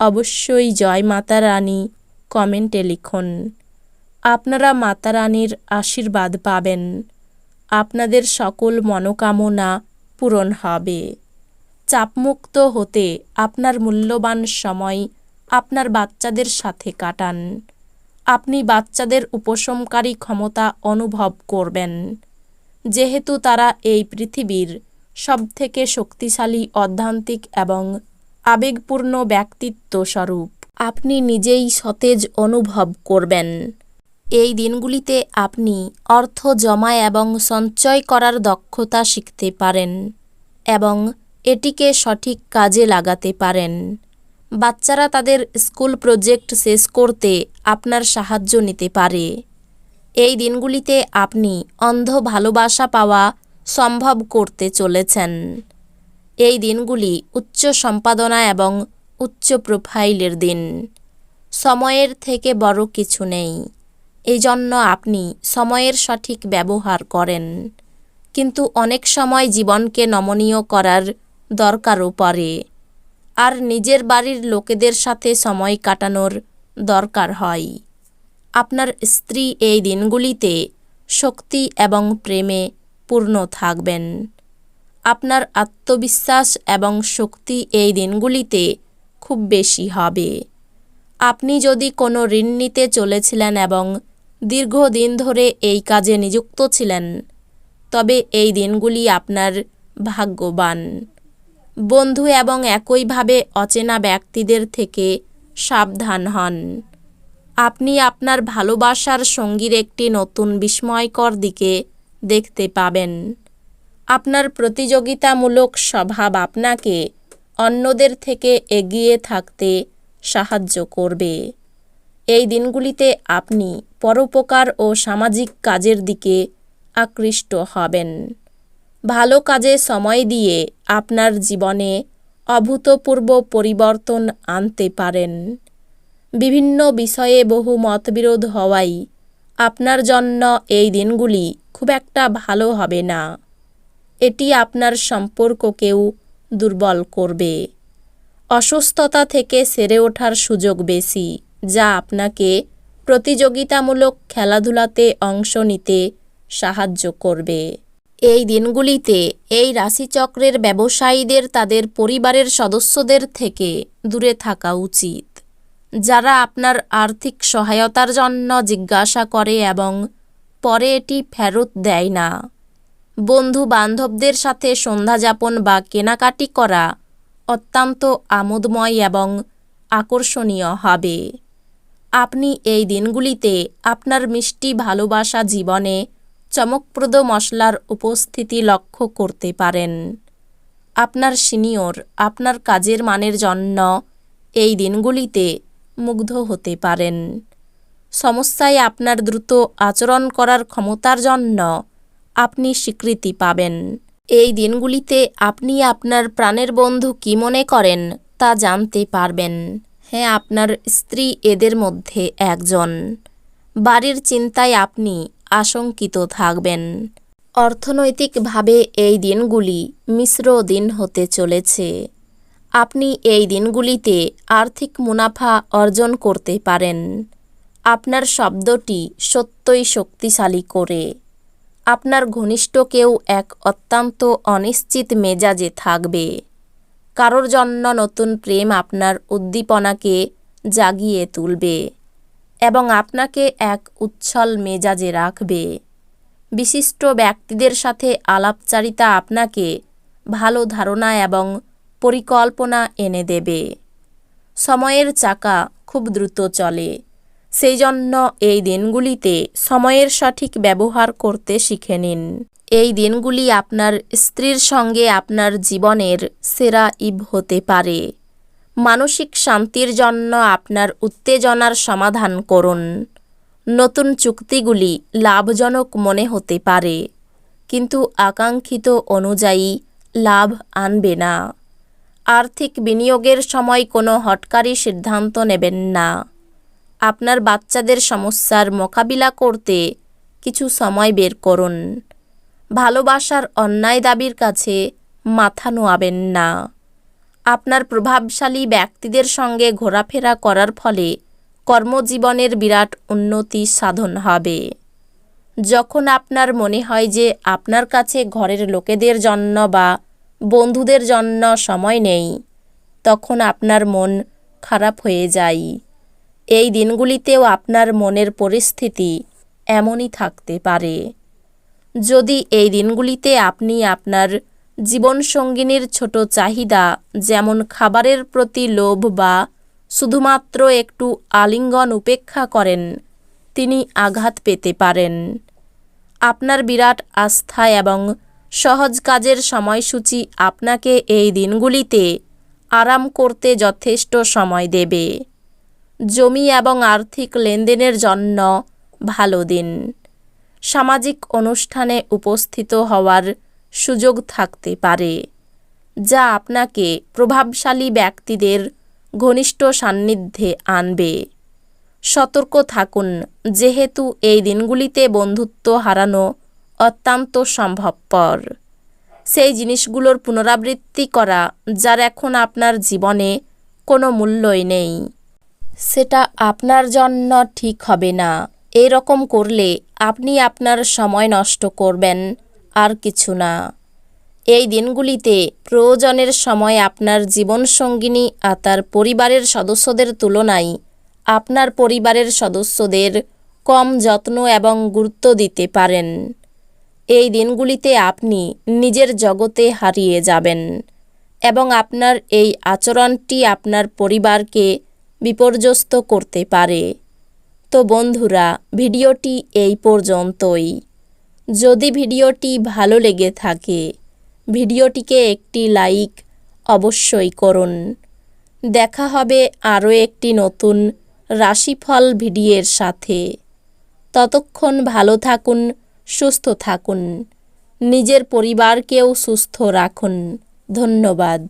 অবশ্যই জয় মাতা রানী, কমেন্টে লিখুন। আপনারা মাতা রানীর আশীর্বাদ পাবেন। আপনাদের সকল মনোকামনা পূরণ হবে। চাপমুক্ত হতে আপনার মূল্যবান সময় আপনার বাচ্চাদের সাথে কাটান। আপনি বাচ্চাদের উপশমকারী ক্ষমতা অনুভব করবেন। যেহেতু তারা এই পৃথিবীর সবথেকে শক্তিশালী, অধ্যান্তিক এবং আবেগপূর্ণ ব্যক্তিত্ব স্বরূপ আপনি নিজেই সতেজ অনুভব করবেন। এই দিনগুলিতে আপনি অর্থ জমা এবং সঞ্চয় করার দক্ষতা শিখতে পারেন এবং এটিকে সঠিক কাজে লাগাতে পারেন। বাচ্চারা তাদের স্কুল প্রজেক্ট শেষ করতে আপনার সাহায্য নিতে পারে। এই দিনগুলিতে আপনি অন্ধ ভালোবাসা পাওয়া সম্ভব করতে চলেছেন। এই দিনগুলি উচ্চ সম্পাদনা এবং উচ্চ প্রোফাইলের দিন। সময়ের থেকে বড় কিছু নেই। এই জন্য আপনি সময়ের সঠিক ব্যবহার করেন। কিন্তু অনেক সময় জীবনকে নমনীয় করার দরকারও পড়ে। আর নিজের বাড়ির লোকেদের সাথে সময় কাটানোর দরকার হয়। আপনার স্ত্রী এই দিনগুলিতে শক্তি এবং প্রেমে পূর্ণ থাকবেন। আপনার আত্মবিশ্বাস এবং শক্তি এই দিনগুলিতে খুব বেশি হবে। আপনি যদি কোনো ঋণ নিতে চলেছিলেন এবং দীর্ঘদিন ধরে এই কাজে নিযুক্ত ছিলেন, তবে এই দিনগুলি আপনার ভাগ্যবান। বন্ধু এবং একইভাবে অচেনা ব্যক্তিদের থেকে সাবধান হন। আপনি আপনার ভালোবাসার সঙ্গীর একটি নতুন বিস্ময়কর দিকে দেখতে পাবেন। আপনার প্রতিযোগিতামূলক স্বভাব আপনাকে অন্যদের থেকে এগিয়ে থাকতে সাহায্য করবে। এই দিনগুলিতে আপনি পরোপকার ও সামাজিক কাজের দিকে আকৃষ্ট হবেন। ভালো কাজে সময় দিয়ে আপনার জীবনে অভূতপূর্ব পরিবর্তন আনতে পারেন। বিভিন্ন বিষয়ে বহু মতবিরোধ হওয়াই আপনার জন্য এই দিনগুলি খুব একটা ভালো হবে না। এটি আপনার সম্পর্ককেও দুর্বল করবে। অসুস্থতা থেকে সেরে ওঠার সুযোগ বেশি, যা আপনাকে প্রতিযোগিতামূলক খেলাধুলাতে অংশ নিতে সাহায্য করবে। এই দিনগুলিতে এই রাশিচক্রের ব্যবসায়ীদের, তাদের পরিবারের সদস্যদের থেকে দূরে থাকা উচিত। যারা আপনার আর্থিক সহায়তার জন্য জিজ্ঞাসা করে এবং পরে এটি ফেরত দেয় না। বন্ধু বান্ধবদের সাথে সন্ধ্যাযাপন বা কেনাকাটি করা অত্যন্ত আমোদময় এবং আকর্ষণীয় হবে। আপনি এই দিনগুলিতে আপনার মিষ্টি ভালোবাসা জীবনে চমকপ্রদ মশলার উপস্থিতি লক্ষ্য করতে পারেন। আপনার সিনিয়র আপনার কাজের মানের জন্য এই দিনগুলিতে মুগ্ধ হতে পারেন। সমস্যায় আপনার দ্রুত আচরণ করার ক্ষমতার জন্য আপনি স্বীকৃতি পাবেন। এই দিনগুলিতে আপনি আপনার প্রাণের বন্ধু কী মনে করেন তা জানতে পারবেন। হ্যাঁ আপনার স্ত্রী এদের মধ্যে একজন। বাড়ির চিন্তায় আপনি আশঙ্কিত থাকবেন। অর্থনৈতিকভাবে এই দিনগুলি মিশ্র দিন হতে চলেছে। আপনি এই দিনগুলিতে আর্থিক মুনাফা অর্জন করতে পারেন। আপনার শব্দটি সত্যই শক্তিশালী করে। আপনার ঘনিষ্ঠ কেউ এক অত্যন্ত অনিশ্চিত মেজাজে থাকবে। কারোর জন্য নতুন প্রেম আপনার উদ্দীপনাকে জাগিয়ে তুলবে এবং আপনাকে এক উচ্ছল মেজাজে রাখবে। বিশিষ্ট ব্যক্তিদের সাথে আলাপচারিতা আপনাকে ভালো ধারণা এবং পরিকল্পনা এনে দেবে। সময়ের চাকা খুব দ্রুত চলে। সেই জন্য এই দিনগুলিতে সময়ের সঠিক ব্যবহার করতে শিখে নিন। এই দিনগুলি আপনার স্ত্রীর সঙ্গে আপনার জীবনের সেরা ইব হতে পারে। মানসিক শান্তির জন্য আপনার উত্তেজনার সমাধান করুন। নতুন চুক্তিগুলি লাভজনক মনে হতে পারে, কিন্তু আকাঙ্ক্ষিত অনুযায়ী লাভ আনবে না। আর্থিক বিনিয়োগের সময় কোনো হটকারী সিদ্ধান্ত নেবেন না। আপনার বাচ্চাদের সমস্যার মোকাবিলা করতে কিছু সময় বের করুন। ভালোবাসার অন্যায় দাবির কাছে মাথা নোয়াবেন না। আপনার প্রভাবশালী ব্যক্তিদের সঙ্গে ঘোরাফেরা করার ফলে কর্মজীবনের বিরাট উন্নতি সাধন হবে। যখন আপনার মনে হয় যে আপনার কাছে ঘরের লোকেদের জন্য বা বন্ধুদের জন্য সময় নেই, তখন আপনার মন খারাপ হয়ে যায়। এই দিনগুলিতেও আপনার মনের পরিস্থিতি এমনই থাকতে পারে। যদি এই দিনগুলিতে আপনি আপনার জীবনসঙ্গিনীর ছোট চাহিদা যেমন খাবারের প্রতি লোভ বা শুধুমাত্র একটু আলিঙ্গন উপেক্ষা করেন, তিনি আঘাত পেতে পারেন। আপনার বিরাট আস্থা এবং সহজ কাজের সময়সূচি আপনাকে এই দিনগুলিতে আরাম করতে যথেষ্ট সময় দেবে। জমি এবং আর্থিক লেনদেনের জন্য ভালো দিন। সামাজিক অনুষ্ঠানে উপস্থিত হওয়ার সুযোগ থাকতে পারে, যা আপনাকে প্রভাবশালী ব্যক্তিদের ঘনিষ্ঠ সান্নিধ্যে আনবে। সতর্ক থাকুন, যেহেতু এই দিনগুলিতে বন্ধুত্ব হারানো অত্যন্ত সম্ভবপর। সেই জিনিসগুলোর পুনরাবৃত্তি করা, যার এখন আপনার জীবনে কোনো মূল্যই নেই। সেটা আপনার জন্য ঠিক হবে না। এরকম করলে আপনি আপনার সময় নষ্ট করবেন, আর কিছু না। এই দিনগুলিতে প্রয়োজনের সময় আপনার জীবনসঙ্গিনী আর তার পরিবারের সদস্যদের তুলনায় আপনার পরিবারের সদস্যদের কম যত্ন এবং গুরুত্ব দিতে পারেন। এই দিনগুলিতে আপনি নিজের জগতে হারিয়ে যাবেন এবং আপনার এই আচরণটি আপনার পরিবারকে বিপর্যস্ত করতে পারে। তো বন্ধুরা, ভিডিওটি এই পর্যন্তই। যদি ভিডিওটি ভালো লেগে থাকে, ভিডিওটিকে একটি লাইক অবশ্যই করুন। দেখা হবে আরও একটি নতুন রাশিফল ভিডিওর সাথে। ততক্ষণ ভালো থাকুন, সুস্থ থাকুন। নিজের পরিবারকেও সুস্থ রাখুন। ধন্যবাদ।